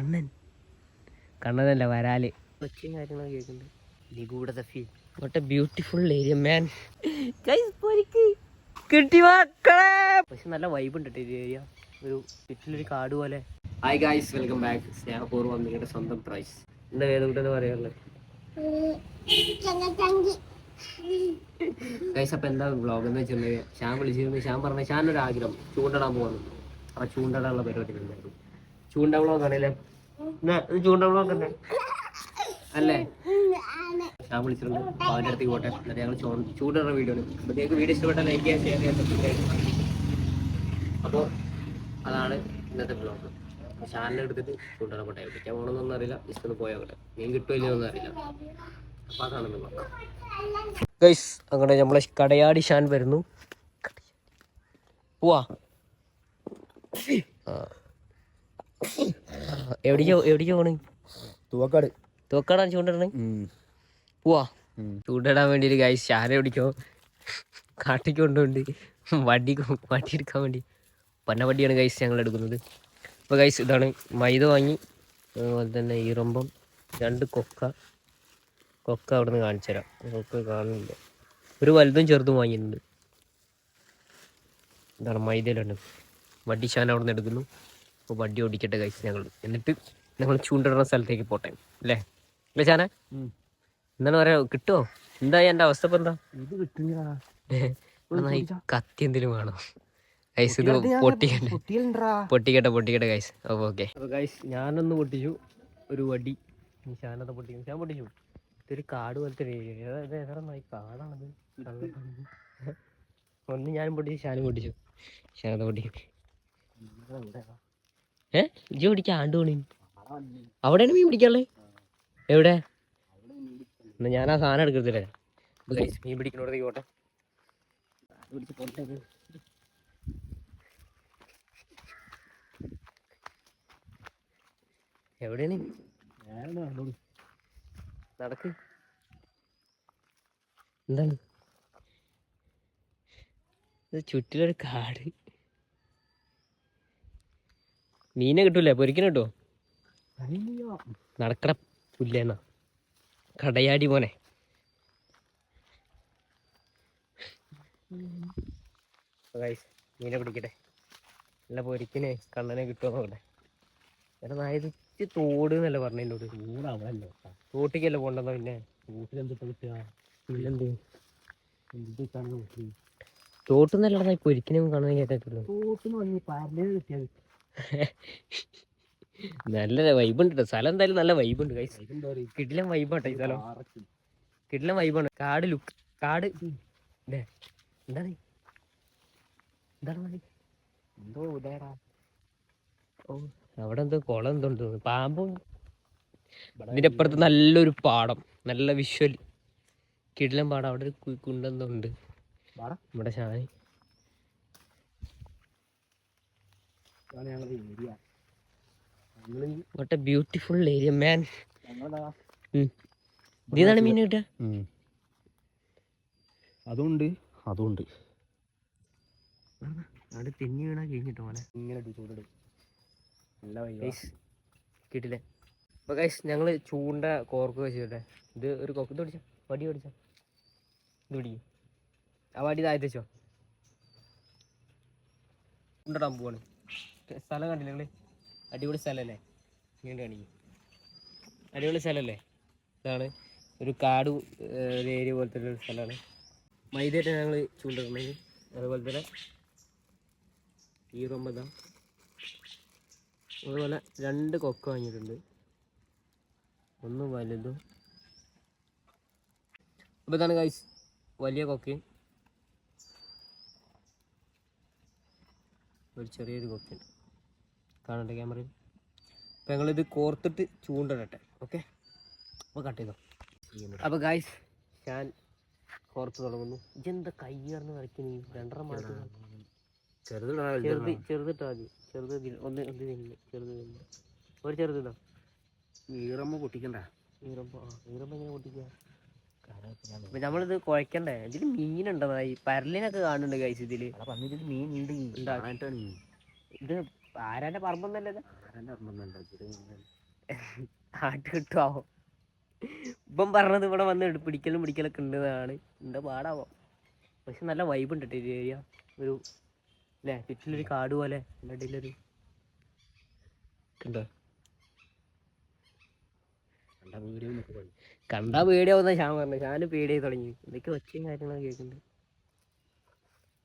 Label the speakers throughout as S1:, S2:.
S1: കണ്ണൻ. കണ്ണനല്ല വരാൽ. ഒച്ചയും കാര്യങ്ങളൊക്കെ കേൾക്കുന്നുണ്ട്. നിഗൂഢത feel what a beautiful area man കിട്ടി മക്കളെ. പക്ഷെ നല്ല വൈബ് ഉണ്ട് കേട്ടോ ഈ ഏരിയ ഒരു ചുറ്റിലൊരു കാട് പോലെ. ഹായ് ഗൈസ് വെൽക്കം ബാക്ക് സ്നേഹപൂർവം നിങ്ങളുടെ സ്വന്തം പ്രൈസ് എന്താ വേദകൂട്ടെന്ന് പറയാനുള്ളത്? ഗൈസ് അപ്പൊ എന്താ വ്ളോഗ് എന്ന് വെച്ചിട്ടുണ്ടെങ്കിൽ ഷാൻ വിളിച്ചിരുന്നു. ഷാൻ പറഞ്ഞ ഷാൻ ഒരു ആഗ്രഹം ചൂണ്ടടാൻ പോകുന്നു അപ്പൊ ചൂണ്ടടാനുള്ള പരിപാടി ഉണ്ടായിരുന്നു. ചൂണ്ട വ്ളോഗ് വ്ളോഗ് അല്ലേ? ഞാൻ വിളിച്ചിട്ടുണ്ട്. അവന്റെ അടുത്തേക്ക് പോട്ടെ. എന്നിട്ട് വീഡിയോ ലൈക്ക് ഷെയർ അപ്പോൾ അതാണ് ഇന്നത്തെ ബ്ലോഗ് ഷാനിനെ എടുത്തിട്ട് ചൂണ്ടറ പോട്ടെ എവിടേക്കാ പോകണമെന്നൊന്നും അറിയില്ല. ജസ്റ്റ് ഒന്ന് മീൻ കിട്ടുമില്ലെന്നൊന്നും അറിയില്ല. അപ്പൊ അതാണ് അങ്ങനെ നമ്മളെ കടയാടി ഷാൻ വരുന്നു. പോവാ. ആ. എവിടേക്കാ പോണ് ചൂണ്ടിടണേ പോവാ. ചൂണ്ടിടാൻ വേണ്ടിയിട്ട് ഗൈസ് ഷാനെ പിടിക്കോ. കാട്ടിക്ക് കൊണ്ടുപോണ്ട് വടി വടി എടുക്കാൻ വേണ്ടി. പന്ന വടിയാണ് ഗൈസ് ഞങ്ങൾ എടുക്കുന്നത്. അപ്പോൾ ഗൈസ് ഇതാണ് മൈദ വാങ്ങി. അതുപോലെ തന്നെ ഈറമ്പം രണ്ട് കൊക്ക. കൊക്ക അവിടെ നിന്ന് കാണിച്ചു തരാം കൊക്ക കാണുന്നില്ല ഒരു വലുതും ചെറുതും വാങ്ങിയിട്ടുണ്ട്. ഇതാണ് മൈദയിലുണ്ട് വടി ഷാൻ അവിടെ നിന്ന് എടുക്കുന്നു. അപ്പോൾ വണ്ടി ഓടിക്കട്ടെ ഗൈസ് ഞങ്ങൾ എന്നിട്ട് ഞങ്ങൾ ചൂണ്ടിടുന്ന സ്ഥലത്തേക്ക് പോട്ടെ. അല്ലേ? അല്ലേ ചാന എന്താണ് പറയാ കിട്ടുമോ എന്തായി എന്റെ അവസ്ഥ ഇപ്പം എന്താ?
S2: ഇത്
S1: കത്തി എന്തെങ്കിലും വേണോ? ഗൈസ് ഇത് പൊട്ടിക്കട്ടെ. പൊട്ടിക്കട്ടെ പൊട്ടിക്കട്ടെ ഗൈസ് അപ്പോൾ ഓക്കെ അപ്പോൾ ഗൈസ് ഞാനൊന്ന് പൊട്ടിച്ചു. ഒരു വടി. ഞാനത് പൊട്ടിക്കും. ഞാൻ പൊട്ടിച്ചു. ഇതൊരു കാട് പോലത്തെ ഒരു ഏരിയ. കാടാണത്. ഒന്ന് ഞാനും പൊട്ടിച്ചു ഷാനും പൊട്ടിച്ചു. ഷാനത് പൊട്ടിക്കും. ഏ? ഇജ്ജ് പിടിക്കാൻ ആണ്ട് അവിടെയാണ് മീൻ പിടിക്കാനുള്ളത് എവിടെ? എന്നാ ഞാൻ ആ സാധനം എടുക്കത്തില്ലേ മീൻ പിടിക്കണോടത്തേക്ക് പോട്ടെ എവിടെയാണ്? നടക്ക്. എന്താണ്? ചുറ്റിലൊരു കാട്. മീനെ കിട്ടൂലേ? പൊരിക്കണ കിട്ടുമോ നടക്കട പുല്ലേന്നാ. കടയാടി മോനെ. മീനെ പിടിക്കട്ടെ നല്ല പൊരിക്കനെ കണ്ണനെ കിട്ടുമോ നോക്കട്ടെ എടാ നായത് തോട് എന്നല്ല പറഞ്ഞു
S2: തോടാവല്ലോ
S1: തോട്ടിക്കല്ല പോണ്ടെന്നോ പിന്നെ?
S2: വീട്ടിലെന്തിട്ട് കിട്ടുക?
S1: പിന്നെന്ത്?
S2: എന്ത്
S1: തോട്ടുന്നല്ലടാ പൊരിക്കനെ കാണാൻ കേട്ടിട്ടുള്ളൂ
S2: തോട്ടിന് വന്ന് പരൽ കിട്ടിയത്
S1: നല്ല വൈബ് ഉണ്ട് സ്ഥലം എന്തായാലും നല്ല വൈബ് ഉണ്ട് കിടിലം വൈബാട്ടോ ഈ സ്ഥലം. കിടിലം വൈബാണ്. കാട് ലുക്ക് കാട്. ദേ, എന്താണ് എന്താണ് മതി
S2: എന്തോ ഇതേടാ.
S1: ഓ അവിടെ എന്തോ കുളം എന്തോ ഉണ്ട്. പാമ്പും ഇതിന്റെ അപ്പുറത്ത് നല്ലൊരു പാടം. നല്ല വിഷ്വൽ കിടിലം പാടം. അവിടെ ഒരു കുണ്ടെന്തോ ഉണ്ട്. നമ്മുടെ ഷാനി
S2: ഇതാണ് ഞങ്ങളുടെ ഏരിയ ഞങ്ങൾ
S1: what a beautiful area man ഇതാണ് മീൻ കിട്ടുക
S2: അതുണ്ട് അതുണ്ട്.
S1: അവിടെ തെന്നി വീണാ കഴിഞ്ഞിട്ടോ മോനെ.
S2: ഇങ്ങനെ ചൂടിടും. നല്ല
S1: ഗൈസ് കിട്ടില്ലേ അപ്പൊ ഗൈസ് ഞങ്ങൾ ചൂണ്ട കോർക്ക് വെച്ചിട്ടെ ഇത് ഒരു കൊക്ക് ഇത് പിടിച്ചോ? വടി പിടിച്ചോ? ഇത് പിടിക്കും. ആ വടി താഴ്ത്തി വെച്ചോ. ചൂണ്ടിടാൻ പോവാണ്. സ്ഥലം കണ്ടില്ല നിങ്ങൾ? അടിപൊളി സ്ഥലമല്ലേ ഇങ്ങനെ കാണിക്കും. അടിപൊളി സ്ഥലമല്ലേ ഇതാണ്. ഒരു കാട് ഒരു ഏരിയ പോലത്തെ ഒരു സ്ഥലമാണ്. മൈദയായിട്ട് ഞങ്ങൾ ചൂണ്ടിട്ടുണ്ടെങ്കിൽ അതുപോലെ തന്നെ ഈ അതുപോലെ രണ്ട് കൊക്ക വാങ്ങിയിട്ടുണ്ട്. ഒന്ന് വലുതും. അപ്പോൾ ഇതാണ് കൈസ് വലിയ കൊക്കയും ഒരു ചെറിയൊരു കൊക്കയുണ്ട് കാണട്ടെ ക്യാമറയിൽ അപ്പോൾ ഞങ്ങളിത് കോർത്തിട്ട് ചൂണ്ടിടട്ടെ. ഓക്കെ അപ്പോൾ കട്ട് ചെയ്തോ. അപ്പോൾ ഗായ്സ് ഞാൻ കോർത്ത് തുടങ്ങുന്നു. ഇതെന്താ കൈ വരയ്ക്കുന്ന ഈ രണ്ടര മാസം ചെറുത് ചെറുതിട്ടാ മതി ചെറുത് ഇതിൽ ഒന്ന് എന്ത് തിന്ന് ചെറുത് തിന്ന് ഒരു ചെറുത്
S2: ഈറമ്പ് പൊട്ടിക്കണ്ട.
S1: ഈറമ്പ ഈറമ്പ എങ്ങനെ പൊട്ടിക്കുക അപ്പൊ നമ്മളിത് കുഴക്കണ്ടേ? ഇതിൽ മീനുണ്ടോ ഈ പരലിനൊക്കെ കാണുന്നുണ്ട്
S2: അവിടെ പറഞ്ഞിട്ട് മീൻ ഉണ്ട്
S1: ഇത് ആരാന്റെ
S2: ആരാന്റെ ഓർമ്മ
S1: ആട്ട് കിട്ടുമോ ഇപ്പം പറഞ്ഞത് ഇവിടെ വന്ന് പിടിക്കലും പിടിക്കലൊക്കെ ഉണ്ടെന്നാണ്. എന്താ പാടാവോ? പക്ഷെ നല്ല വൈബ് ഉണ്ട് കേട്ടോ ഏരിയ ഒരു അല്ലേ ചുറ്റിലൊരു കാട് പോലെ അതിന്റെ ഇടയിലൊരു
S2: കണ്ടോ? കണ്ടാ
S1: പേടിയാവുന്ന ഷാൻ പറഞ്ഞു. ഷാന് പേടിയായി തുടങ്ങി. എന്തൊക്കെ ഒച്ചയും കാര്യങ്ങളൊക്കെ കേൾക്കുന്നുണ്ട്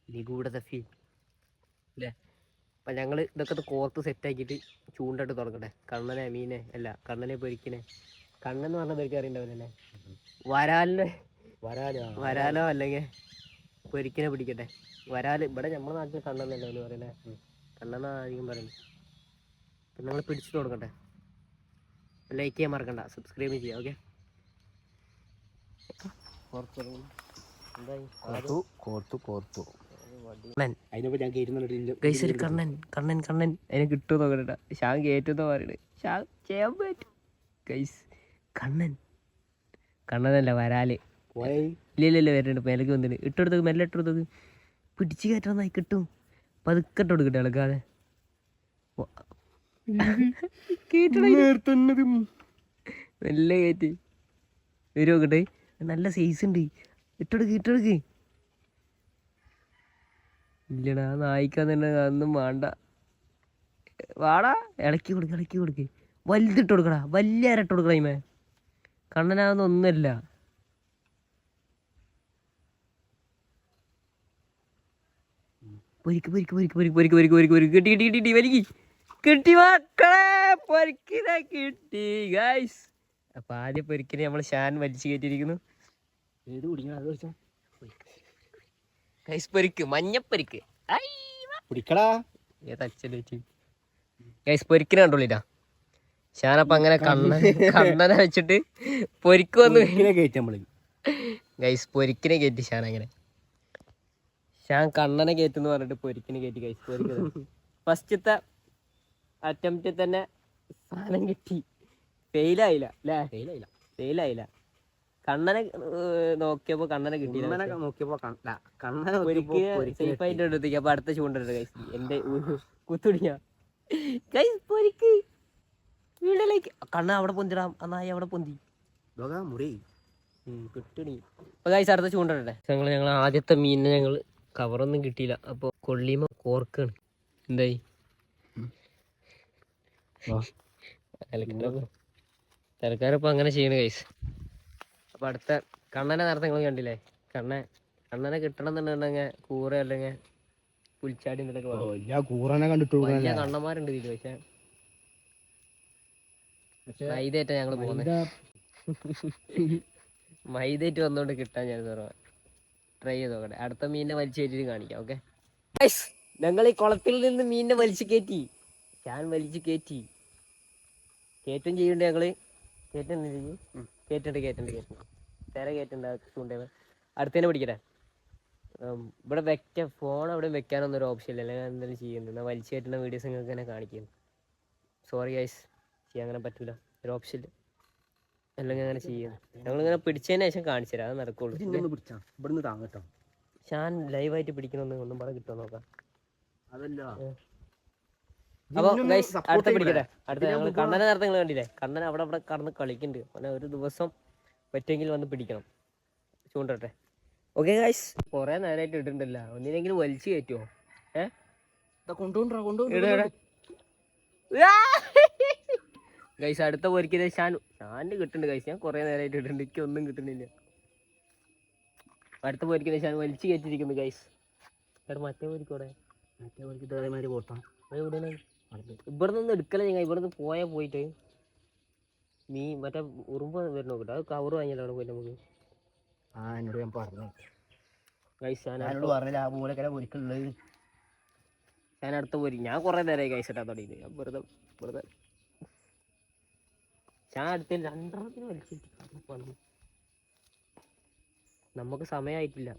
S1: നിഗൂഢത ഫീൽ അല്ലേ അപ്പം ഞങ്ങൾ ഇതൊക്കെ കോർത്ത് സെറ്റാക്കിയിട്ട് ചൂണ്ടിട്ട് തുടങ്ങട്ടെ. കണ്ണനെ മീനെ അല്ല കണ്ണനെ പൊരിക്കനെ കണ്ണെന്ന് പറഞ്ഞ പേർക്ക് അറിയണ്ടാവില്ലല്ലേ വരാലിനെ
S2: വരാലാ?
S1: വരാലോ അല്ലെങ്കിൽ പൊരിക്കനെ പിടിക്കട്ടെ. വരാൽ ഇവിടെ നമ്മുടെ നാട്ടിൽ കണ്ണെന്നല്ലോ എന്ന് പറയുന്നത് കണ്ണെന്നാ അധികം പറയുന്നത് അപ്പം നിങ്ങൾ പിടിച്ചു തുടങ്ങട്ടെ ലൈക്ക് ചെയ്യാൻ മറക്കണ്ട. സബ്സ്ക്രൈബ് ചെയ്യാം. ഓക്കെ
S2: കോർത്തു കോർത്തു കോർത്തു.
S1: ഗൈസ് ഒരു കണ്ണൻ കണ്ണൻ കണ്ണൻ അതിനെ കിട്ടുമോ നോക്കണ്ട ഷാൻ കേറ്റുന്നോ പറയണേ ഷാൻ ചെയ്യാൻ പറ്റും. ഗൈസ് കണ്ണൻ കണ്ണനല്ല വരാൽ.
S2: ഇല്ലല്ലോ
S1: ഇല്ല ഇല്ല ഇല്ല വരുന്നുണ്ട് മേലേക്ക് വന്നിട്ട്. ഇട്ടെടുത്തത് മെല്ലെ ഇട്ടെടുത്തത് പിടിച്ച് കയറ്റാന്നായി കിട്ടും. പതുക്കെ ഇട്ട് കൊടുക്കട്ടെ ഇളക്കാതെ മെല്ലെ കയറ്റി വരുമോ കിട്ടേ നല്ല സൈസ് ഉണ്ട്. ഇട്ടെടുക്ക് ഇട്ടെടുക്ക്. ഇല്ലടാ നായിക്കാൻ തന്നെ അതൊന്നും വേണ്ട. വാടാ ഇളക്കി കൊടുക്ക് ഇളക്കി കൊടുക്ക്. വലുതിട്ട് കൊടുക്കടാ വലിയ അരട്ട് കൊടുക്കടാ ഇമേ കണ്ണനാകുന്ന ഒന്നല്ല പൊരിക്ക് പൊരിക്ക് പൊരിക്ക് പൊരിക്ക് പൊരിക്ക് പൊരിക്ക് പൊരിക്ക് പൊരിക്ക്. കിട്ടി കിട്ടി കിട്ടി വലിക്ക്. കിട്ടി മക്കളെ പൊരിക്കിനെ കിട്ടി ഗൈസ് അപ്പൊ ആദ്യം പൊരിക്കിനെ നമ്മൾ ഷാൻ വലിച്ചു കയറ്റിയിരിക്കുന്നു.
S2: ഏത് കുടിക്കണം? അത് വെച്ചോ
S1: ഗൈസ് പൊരിക്ക് മഞ്ഞപ്പൊരിക്ക്
S2: പിടിക്കടാ
S1: ഏതച്ഛന്റെ വെച്ച് ഗൈസ് പൊരിക്കിനെ കണ്ടോളിട്ടാ ഷാനപ്പ അങ്ങനെ കണ്ണൻ കണ്ണനെ വെച്ചിട്ട് പൊരിക്ക് വന്ന്
S2: കയറ്റി നമ്മൾ.
S1: ഗൈസ് പൊരിക്കിനെ കയറ്റി ഷാൻ അങ്ങനെ. ഷാൻ കണ്ണനെ കയറ്റെന്ന് പറഞ്ഞിട്ട് പൊരിക്കിനെ കയറ്റി ഗൈസ് പൊരിക്കുന്നത് ഫസ്റ്റത്തെ അറ്റംപ്റ്റിൽ തന്നെ സാധനം കിട്ടി. ഫെയിലായില്ല അല്ലേ
S2: ഫെയിലായില്ല.
S1: ഫെയിലായില്ല. കണ്ണനെ നോക്കിയപ്പോ കണ്ണനെ കിട്ടിയില്ല
S2: നോക്കിയപ്പോ കണ്ണനെ
S1: സേഫ് ആയിട്ട് എടുത്തേക്ക് അപ്പൊ അടുത്ത ചൂണ്ടിട്ട് എന്റെ കുത്തുടിയ. പൊരിക്ക്. വീടിലേക്ക് കണ്ണ അവിടെ പൊന്തിടാം ആ നായ അവിടെ പൊന്തി.
S2: ഇതൊക്കെ മുറി.
S1: കിട്ടണി അപ്പൊ ഗൈസ് അടുത്ത ചൂണ്ടിട്ടെ ഞങ്ങൾ ഞങ്ങൾ ആദ്യത്തെ മീനിനെ ഞങ്ങൾ കവറൊന്നും കിട്ടിയില്ല. അപ്പൊ കൊള്ളിമ കോർക്കാണ് എന്തായി? ഇപ്പൊ അങ്ങനെ ചെയ്യണ ഗൈസ് അപ്പൊ അടുത്ത കണ്ണനെ നേരത്തെ നിങ്ങൾ കണ്ടില്ലേ? കണ്ണൻ കണ്ണനെ കിട്ടണം എന്നുണ്ടെങ്കിൽ കൂറ അല്ലെങ്കിൽ പുൽച്ചാടി എന്തൊക്കെ
S2: കൂറനെ കണ്ടിട്ടു
S1: വലിയ കണ്ണന്മാരുണ്ട് ഇത് പക്ഷെ. മൈദേറ്റ ഞങ്ങൾ പോകുന്നത് മൈദേറ്റ് വന്നോണ്ട് കിട്ടാൻ ഞാൻ ട്രൈ ചെയ്ത് നോക്കട്ടെ. അടുത്ത മീനിനെ വലിച്ചു കയറ്റിട്ട് കാണിക്കാം ഓക്കെ ഞങ്ങൾ ഈ കുളത്തിൽ നിന്ന് മീനിനെ വലിച്ചു കയറ്റി. ഞാൻ വലിച്ചു കയറ്റി. കയറ്റം ചെയ്യണ്ടേ ഞങ്ങൾ. കയറ്റം കയറ്റുന്നില്ല കയറ്റുണ്ട് കേറ്റുണ്ട് കേറ്റുണ്ട് തിര കയറ്റുണ്ട് ചൂണ്ടേന്ന് അടുത്തന്നെ പിടിക്കട്ടെ. ഇവിടെ വെക്ക ഫോൺ അവിടെ വെക്കാനൊന്നും ഒരു ഓപ്ഷൻ ഇല്ല. അല്ലെങ്കിൽ എന്തെങ്കിലും ചെയ്യുന്നു എന്നാൽ വലിച്ചു കയറ്റുന്ന വീഡിയോസ് നിങ്ങൾക്ക് തന്നെ കാണിക്കുന്നു. സോറി ഗൈസ് ചെയ്യാൻ അങ്ങനെ പറ്റൂല. ഒരു ഓപ്ഷൻ ഇല്ല. അല്ലെങ്കിൽ അങ്ങനെ ചെയ്യുന്നു. ഞങ്ങളിങ്ങനെ പിടിച്ചതിന് ശേഷം കാണിച്ചു തരാം. അത് നടക്കുള്ളൂ.
S2: ഇവിടുന്ന് താങ്ങട്ടോ
S1: ഞാൻ ലൈവായിട്ട് പിടിക്കണമെന്ന് ഒന്നും പറഞ്ഞ് കിട്ടുമോ നോക്കാം.
S2: അതല്ല.
S1: അപ്പൊ ഗൈസ് അടുത്ത? പിടിക്കട്ടെ. അടുത്ത ഞങ്ങൾ കണ്ണനെ നേരത്തെ നിങ്ങൾ കണ്ടില്ലേ? കണ്ണൻ അവിടെ അവിടെ കടന്ന് കളിക്കുന്നുണ്ട് അവനെ ഒരു ദിവസം പറ്റുമെങ്കിൽ വന്ന് പിടിക്കണം. ചൂണ്ടട്ടെ. ഓക്കെ ഗൈസ് കുറെ നേരമായിട്ട് ഇട്ടിട്ടില്ല ഒന്നിനെങ്കിലും വലിച്ചു കയറ്റുമോ ഏഹ്
S2: കൊണ്ടുകൊണ്ടാ
S1: ഇട്. ഗൈസ് അടുത്ത പോരിക്കത് ഷാൻ ഷാനിന് കിട്ടുന്നുണ്ട് ഗൈസ് ഞാൻ കുറെ നേരമായിട്ട് ഇട്ടിട്ടുണ്ട്. എനിക്ക് ഒന്നും കിട്ടുന്നില്ല. അടുത്ത പൊരിക്കുന്നത് ഷാൻ വലിച്ചു കയറ്റിയിരിക്കുന്നു ഗൈസ് മറ്റേ പോരിക്കോടെ
S2: മറ്റേ പോരിക്കത്തെ അതേമാതിരി പോട്ടാ
S1: അത് എവിടെയാണ്? ഇവിടെ നിന്ന് എടുക്കല ഞങ്ങൾ ഇവിടെ നിന്ന് പോയാ പോയിട്ട് നീ മറ്റേ ഉറുമ്പ് വരുന്ന നോക്കട്ടെ അത് കവർ വാങ്ങിയല്ലോ അവിടെ പോയിട്ട് നമുക്ക്?
S2: ആ എന്നോട് ഞാൻ പറഞ്ഞു. ഞാനോട് പറഞ്ഞില്ല ആ മൂലക്കര പൊരിക്കുള്ളത്.
S1: ഞാൻ അടുത്ത പോരി ഞാൻ കുറെ നേരമായി ഇട്ടാ തുടങ്ങിയത്. ഞാൻ വെറുതെ വെറുതെ. ഞാൻ അടുത്ത രണ്ടെണ്ണത്തിന് വലിച്ചിട്ട് നമുക്ക് സമയമായിട്ടില്ല.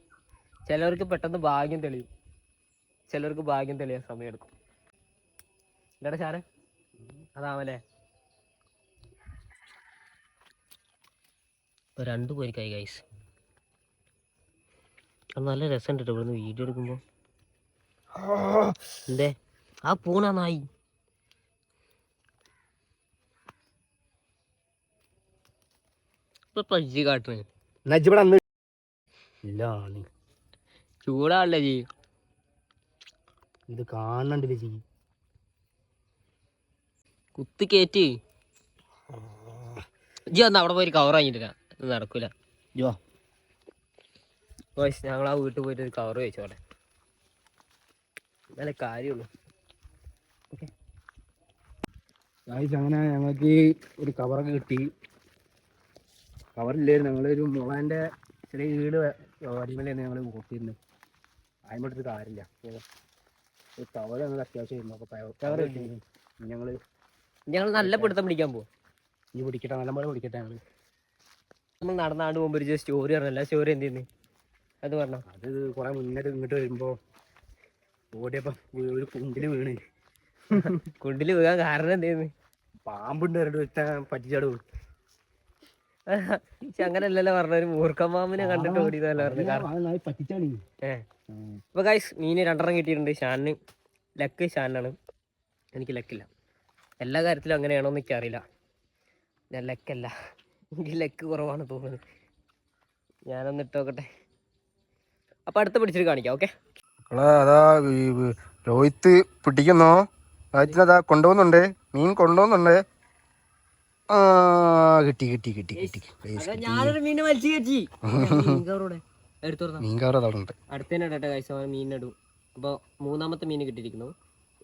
S1: ചിലവർക്ക് പെട്ടെന്ന് ഭാഗ്യം തെളിയും. ചിലർക്ക് ഭാഗ്യം തെളിയാൻ സമയമെടുക്കും. എന്താ സാറ് അതാവല്ലേ? ഇപ്പൊ രണ്ടു പേർക്കായി ഗൈസ് നല്ല രസമുണ്ട് കേട്ടോ ഇവിടുന്ന് വീഡിയോ എടുക്കുമ്പോ. എന്തേ? ആ പൂണ നായി. പജ്ജി കാട്ടണേ.
S2: നജ്ജിവിടെ
S1: ചൂടാണല്ലേ ജീ
S2: ഇത് കാണണ്ടില്ല ജീ
S1: കുത്തി കയറ്റി ജി ഒന്ന് അവിടെ പോയി കവർ വാങ്ങിട്ടില്ല നടക്കൂല.
S2: ജോ.
S1: ഗൈസ് ഞങ്ങൾ ആ വീട്ടിൽ പോയിട്ട് ഒരു കവർ വെച്ചോടെ നല്ല കാര്യമുള്ളൂ.
S2: അങ്ങനെ ഞങ്ങൾക്ക് ഒരു കവറൊക്കെ കിട്ടി. കവറില്ലായിരുന്നു ഞങ്ങളൊരു മുളാന്റെ ചെറിയ വീട് വരുമ്പോഴേ ഞങ്ങൾ കൂട്ടിയിരുന്നത് അതിന്റെ കാര്യമില്ല. ഒരു കവർ ഞങ്ങൾ അത്യാവശ്യമായിരുന്നു. അപ്പോൾ കവർ കിട്ടി. ഞങ്ങൾ
S1: ഞങ്ങൾ നല്ല പിടുത്തം പിടിക്കാൻ പോകും
S2: നീ പിടിക്കട്ടെ നല്ലപോലെ പിടിക്കട്ടെ ഞങ്ങൾ
S1: നമ്മൾ നടന്നാണ്ട് പോകുമ്പോൾ ഒരു സ്റ്റോറി പറഞ്ഞല്ല. സ്റ്റോറി എന്ത് ചെയ്യുന്നു അത് പറഞ്ഞോ.
S2: അത് കുറേ മുന്നേ ഇങ്ങോട്ട് വരുമ്പോ ഓടിയപ്പോൾ ഒരു കുണ്ടിൽ വീണ്.
S1: കുണ്ടിൽ വീഴാൻ കാരണം എന്ത് ചെയ്യുന്നു
S2: പാമ്പുണ്ട് രണ്ട് വെച്ചാൽ പറ്റിച്ചാട് വീണു.
S1: പക്ഷെ അങ്ങനെയല്ലല്ലോ പറഞ്ഞ ഒരു മൂർഖമാമിനെ കണ്ടിട്ട് ഓടിയതല്ല പറഞ്ഞു കാരണം
S2: പറ്റിച്ചാണ്
S1: ഏ. അപ്പൊ ഗൈസ് മീന് രണ്ടെണ്ണം കിട്ടിയിട്ടുണ്ട്. ഷാനിന്. ലക്ക് ഷാനാണ് എനിക്ക് ലക്കില്ല. എല്ലാ കാര്യത്തിലും അങ്ങനെയാണോ എന്ന് എനിക്കറിയില്ല ഞാൻ ലക്കല്ല. എനിക്ക് ലക്ക് കുറവാണ് തോന്നുന്നത്. ഞാനൊന്ന് ഇട്ടോക്കട്ടെ അപ്പൊ അടുത്ത പിടിച്ചിട്ട് കാണിക്കാം ഓക്കെ?
S3: അതാ രോഹിത്ത് പിടിക്കുന്നോ? അതാ കൊണ്ടുപോകുന്നുണ്ട്. മീൻ കൊണ്ടുപോകുന്നുണ്ട്. ആ കിട്ടി കിട്ടി കിട്ടി കിട്ടി.
S1: ഞാനൊരു മീനെ വലിച്ചു കയറ്റി.
S3: മീൻ കവർ
S1: അടുത്തന്നെ ഇടട്ടെ മീനിടും അപ്പോൾ മൂന്നാമത്തെ മീൻ കിട്ടിയിരിക്കുന്നു.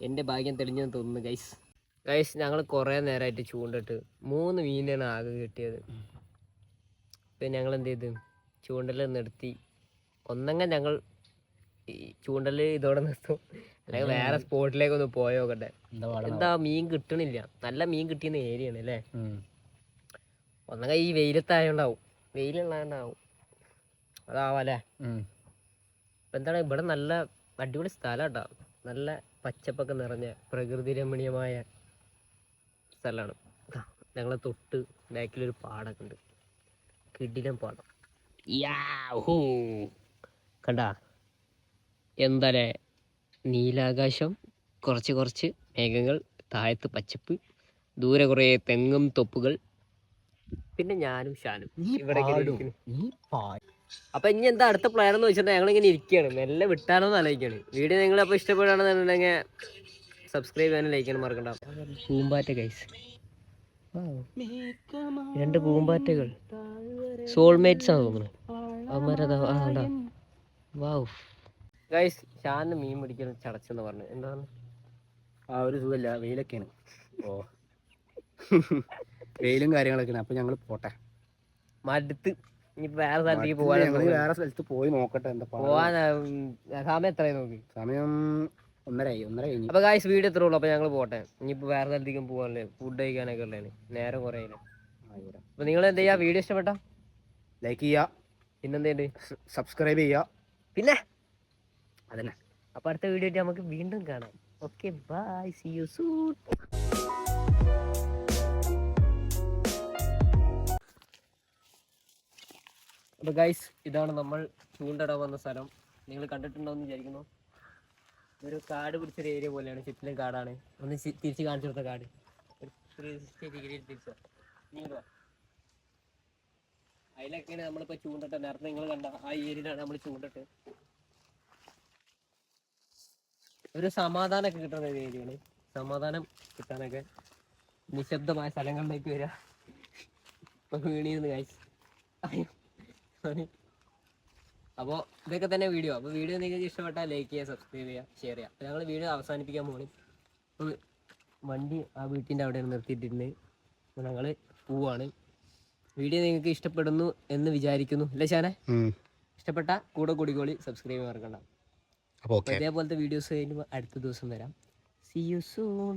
S1: എന്റെ ഭാഗ്യം തെളിഞ്ഞെന്ന് തോന്നുന്നു ഗൈസ് ഗൈസ് ഞങ്ങൾ കുറേ നേരമായിട്ട് ചൂണ്ടിട്ട് മൂന്ന് മീനാണ് ആകെ കിട്ടിയത്. ഇപ്പം ഞങ്ങൾ എന്ത് ചെയ്തു? ചൂണ്ടൽ നിർത്തി ഒന്നങ്ങ ഞങ്ങൾ ഈ ചൂണ്ടൽ ഇതോടെ നിർത്തും. അല്ലെങ്കിൽ വേറെ സ്പോട്ടിലേക്ക് ഒന്ന് പോയോക്കട്ടെ
S2: എന്താ
S1: എന്താ മീൻ കിട്ടണില്ല. നല്ല മീൻ കിട്ടിയ ഏരിയ ആണ് അല്ലേ?
S2: ഒന്നെങ്കിൽ
S1: ഒന്നങ്ങ ഈ വെയിലത്തായോണ്ടാവും. വെയിലുള്ളതുകൊണ്ടാവും അതാവല്ലേ. ഇപ്പൊ എന്താണ്? ഇവിടെ നല്ല അടിപൊളി സ്ഥലം കേട്ടോ. നല്ല പച്ചപ്പൊക്കെ നിറഞ്ഞ പ്രകൃതി രമണീയമായ സ്ഥലമാണ്. ഞങ്ങളെ തൊട്ട് ബാക്കിലൊരു പാടൊക്കെ ഉണ്ട്. കിടിലം പാടം. യാഹൂ! കണ്ട? എന്താലേ നീലാകാശം കുറച്ച് കുറച്ച് മേഘങ്ങൾ താഴത്ത് പച്ചപ്പ് ദൂരെ കുറേ തെങ്ങും തൊപ്പുകൾ. പിന്നെ ഞാനും ഷാനും. ഇവിടെ. അപ്പൊ ഇനി എന്താ അടുത്ത പ്ലാൻ എന്ന് വെച്ചിട്ടുണ്ടെങ്കിൽ ഞങ്ങൾ ഇങ്ങനെ ഇരിക്കുകയാണ്. മെല്ലെ വിട്ടാലോന്ന് ആലോചിക്കുകയാണ്. വീഡിയോ നിങ്ങൾ അപ്പൊ ഇഷ്ടപ്പെടുകയാണെന്നുണ്ടെങ്കിൽ സബ്സ്ക്രൈബ് ചെയ്യാനും ലൈക്ക് ചെയ്യാനും മറക്കണ്ട. പൂമ്പാറ്റ ഗൈസ് രണ്ട് പൂമ്പാറ്റകൾ. സോൾമേറ്റ്സ് ആണ് തോന്നുന്നത് അവന്മാരതാ വാവ് ഗൈസ് ഷാന് മീൻ പിടിക്കൽ ചടച്ചെന്ന് പറഞ്ഞു. എന്താണ്?
S2: ആ ഒരു സുഖമില്ല. വെയിലൊക്കെയാണ്. ഓ. വെയിലും കാര്യങ്ങളൊക്കെയാണ്. അപ്പൊ ഞങ്ങൾ പോട്ടെ.
S1: മടുത്ത്. ഇനി വേറെ സ്ഥലത്തേക്ക് പോകാൻ
S2: വേറെ സ്ഥലത്ത് പോയി നോക്കട്ടെ. എന്താ.
S1: പോവാൻ സമയം എത്രയായി നോക്കി?
S2: സമയം ഒന്നരയായി ഒന്നര കഴിഞ്ഞു
S1: അപ്പൊ ഗായ്സ് വീഡിയോ എത്ര ഉള്ളു. അപ്പൊ ഞങ്ങൾ പോട്ടെ. ഇനിയിപ്പോ വേറെ സ്ഥലത്തേക്കും പോകാനല്ലേ ഫുഡ് കഴിക്കാനൊക്കെ ഉള്ളതാണ് നേരം കുറേ ആയില്ലേ അപ്പൊ നിങ്ങൾ എന്ത് ചെയ്യാ? വീഡിയോ ഇഷ്ടപ്പെട്ട?
S2: ലൈക്ക് ചെയ്യുക
S1: പിന്നെന്തേണ്ട്
S2: സബ്സ്ക്രൈബ് ചെയ്യുക
S1: പിന്നെ?
S2: അതന്നെ.
S1: അപ്പൊ അടുത്ത വീഡിയോ ആയിട്ട് നമുക്ക് വീണ്ടും കാണാം. ഓക്കെ ബൈ സി യു സൂട്ട് അപ്പൊ ഗൈസ് ഇതാണ് നമ്മൾ ചൂണ്ടടാൻ വന്ന സ്ഥലം. നിങ്ങൾ കണ്ടിട്ടുണ്ടോ എന്ന് വിചാരിക്കുന്നു. ഒരു കാട് പിടിച്ചൊരു ഏരിയ പോലെയാണ് ചുറ്റിലും കാടാണ്. ഒന്ന് തിരിച്ചു കാണിച്ചു കൊടുത്ത കാട്. ഒരു 360 ഡിഗ്രി തിരിച്ചു. ഇങ്ങോട്ട് വാ. അതിലൊക്കെയാണ് നമ്മളിപ്പോ ചൂണ്ടിട്ട് നേരത്തെ നിങ്ങൾ കണ്ട ആ ഏരിയയിലാണ് നമ്മൾ ചൂണ്ടിട്ട്. ഒരു സമാധാനമൊക്കെ കിട്ടുന്ന ഒരു ഏരിയയാണ്. സമാധാനം കിട്ടാനൊക്കെ നിശബ്ദമായ സ്ഥലങ്ങളിലേക്ക് വരിക ഇപ്പൊ വീണിരുന്നു കാഴ്ച അപ്പോൾ ഇതൊക്കെ തന്നെ വീഡിയോ അപ്പോൾ വീഡിയോ നിങ്ങൾക്ക് ഇഷ്ടപ്പെട്ടാൽ ലൈക്ക് ചെയ്യുക സബ്സ്ക്രൈബ് ചെയ്യുക ഷെയർ ചെയ്യുക. അപ്പോൾ ഞങ്ങൾ വീഡിയോ അവസാനിപ്പിക്കാൻ പോകണം അപ്പോൾ വണ്ടി ആ വീട്ടിന്റെ അവിടെ നിർത്തിയിട്ടുണ്ട് അപ്പോൾ ഞങ്ങൾ പോവാണ്. വീഡിയോ നിങ്ങൾക്ക് ഇഷ്ടപ്പെടുന്നു എന്ന് വിചാരിക്കുന്നു. അല്ലേ ശാനെ ഇഷ്ടപ്പെട്ട കൂടെ കൂടിക്കോളി സബ്സ്ക്രൈബ് മറക്കണ്ട.
S3: അപ്പോൾ
S1: ഇതേപോലത്തെ വീഡിയോസ് കഴിഞ്ഞ് അടുത്ത ദിവസം വരാം. C you soon